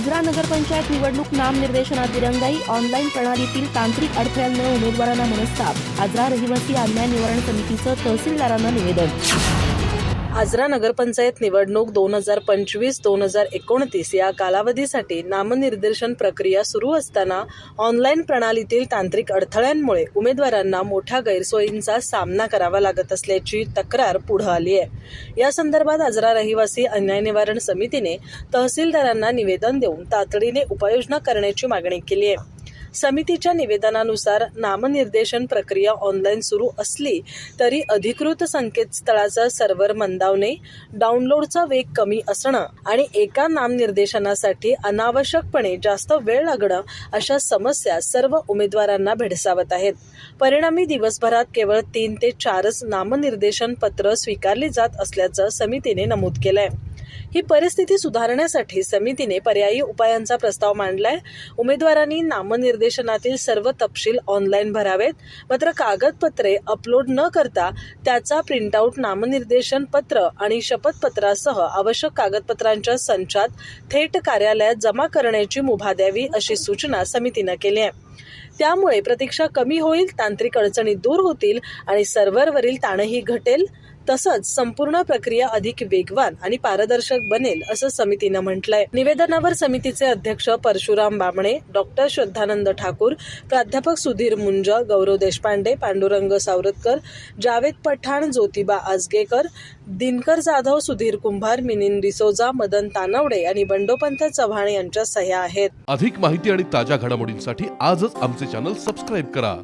आजरा नगरपंचायत निवडणूक नामनिर्देशनात दिरंगाई ऑनलाईन प्रणालीतील तांत्रिक अडथळ्यांमुळे उमेदवारांना मनस्ताप. आजरा रहिवासी अन्याय निवारण समितीचं तहसीलदारांना निवेदन. आजरा नगरपंचायत निवडणूक दोन हजार पंचवीस दोन हजार एकोणतीस या कालावधीसाठी नामनिर्देशन प्रक्रिया सुरू असताना ऑनलाईन प्रणालीतील तांत्रिक अडथळ्यांमुळे उमेदवारांना मोठ्या गैरसोयींचा सामना करावा लागत असल्याची तक्रार पुढे आली आहे. या संदर्भात आजरा रहिवासी अन्याय निवारण समितीने तहसीलदारांना निवेदन देऊन तातडीने उपाययोजना करण्याची मागणी केली आहे. समितीच्या निवेदनानुसार नामनिर्देशन प्रक्रिया ऑनलाईन सुरू असली तरी अधिकृत संकेतस्थळाचा सर्व्हर मंदावणे डाउनलोडचा वेग कमी असणं आणि एका नामनिर्देशनासाठी अनावश्यकपणे जास्त वेळ लागणं अशा समस्या सर्व उमेदवारांना भेडसावत आहेत. परिणामी दिवसभरात केवळ तीन ते चारच नामनिर्देशन पत्र स्वीकारली जात असल्याचं समितीने नमूद केलंय. ही परिस्थिती सुधारण्यासाठी समितीने पर्यायी उपायांचा प्रस्ताव मांडलाय. उमेदवारांनी नामनिर्देशनातील सर्व तपशील ऑनलाईन भरावेत. मात्र कागदपत्रे अपलोड न करता त्याचा प्रिंटआउट नामनिर्देशन पत्र आणि शपथपत्रासह आवश्यक कागदपत्रांच्या संचात थेट कार्यालयात जमा करण्याची मुभा द्यावी अशी सूचना समितीनं केली आहे. त्यामुळे प्रतीक्षा कमी होईल तांत्रिक अडचणी दूर होतील आणि सर्व्हरवरील ताणही घटेल. तसंच संपूर्ण प्रक्रिया अधिक वेगवान आणि पारदर्शक बनेल असं समितीनं म्हटलंय. निवेदनावर समितीचे अध्यक्ष परशुराम बामणे डॉक्टर श्रद्धानंद ठाकूर प्राध्यापक सुधीर मुंज गौरव देशपांडे पांडुरंग सावरतकर जावेद पठाण ज्योतिबा आजगेकर दिनकर जाधव सुधीर कुंभार मिनिन डिसोजा मदन तानवडे आणि बंडोपंत चव्हाण यांच्या सह्या आहेत. अधिक माहिती आणि ताज्या घडामोडींसाठी आजच आमचे चॅनल सबस्क्राईब करा.